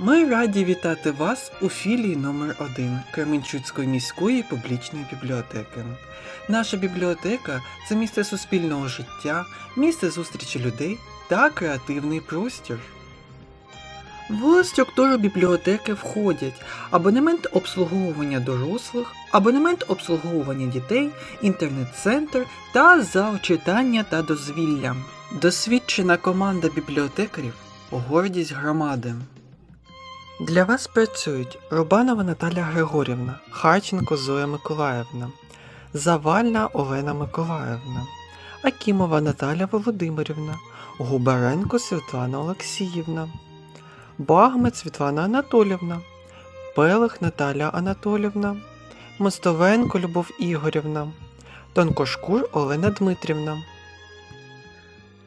Ми раді вітати вас у філії номер 1 Кременчуцької міської публічної бібліотеки. Наша бібліотека це місце суспільного життя, місце зустрічі людей та креативний простір. В структуру бібліотеки входять абонемент обслуговування дорослих, абонемент обслуговування дітей, інтернет-центр та зал читання та дозвілля. Досвідчена команда бібліотекарів гордість громади. Для вас працюють Рубанова Наталя Григорівна, Харченко Зоя Миколаївна, Завальна Олена Миколаївна, Акімова Наталя Володимирівна, Губаренко Світлана Олексіївна, Багмет Світлана Анатолівна, Пелих Наталя Анатолівна, Мостовенко Любов Ігорівна, Тонкошкур Олена Дмитрівна.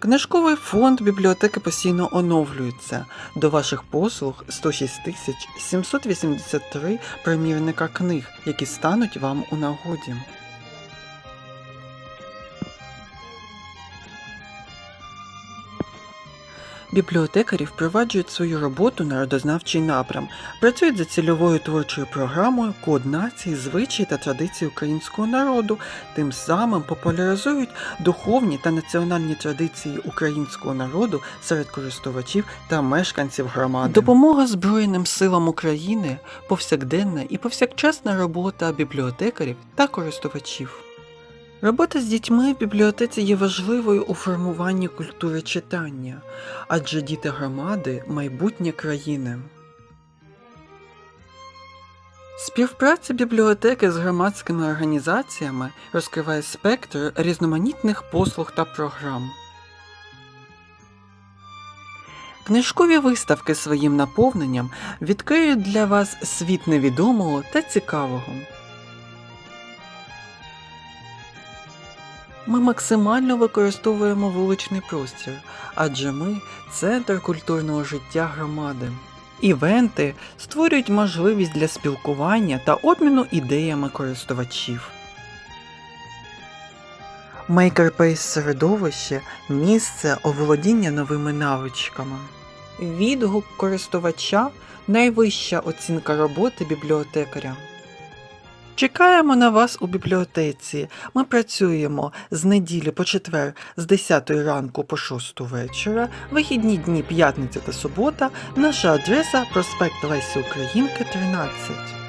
Книжковий фонд бібліотеки постійно оновлюється. До ваших послуг 106 тисяч 783 примірника книг, які стануть вам у нагоді. Бібліотекарі впроваджують свою роботу на родознавчий напрям, працюють за цільовою творчою програмою Код нації, звичаї та традиції українського народу, тим самим популяризують духовні та національні традиції українського народу серед користувачів та мешканців громади. Допомога Збройним силам України повсякденна і повсякчасна робота бібліотекарів та користувачів. Робота з дітьми в бібліотеці є важливою у формуванні культури читання, адже діти громади майбутнє країни. Співпраця бібліотеки з громадськими організаціями розкриває спектр різноманітних послуг та програм. Книжкові виставки своїм наповненням відкриють для вас світ невідомого та цікавого. Ми максимально використовуємо вуличний простір, адже ми центр культурного життя громади. Івенти створюють можливість для спілкування та обміну ідеями користувачів. Мейкерпейс середовище місце оволодіння новими навичками. Відгук користувача найвища оцінка роботи бібліотекаря. Чекаємо на вас у бібліотеці. Ми працюємо з неділі по четвер з 10 ранку по 6 вечора, вихідні дні п'ятниця та субота. Наша адреса проспект Лесі Українки 13.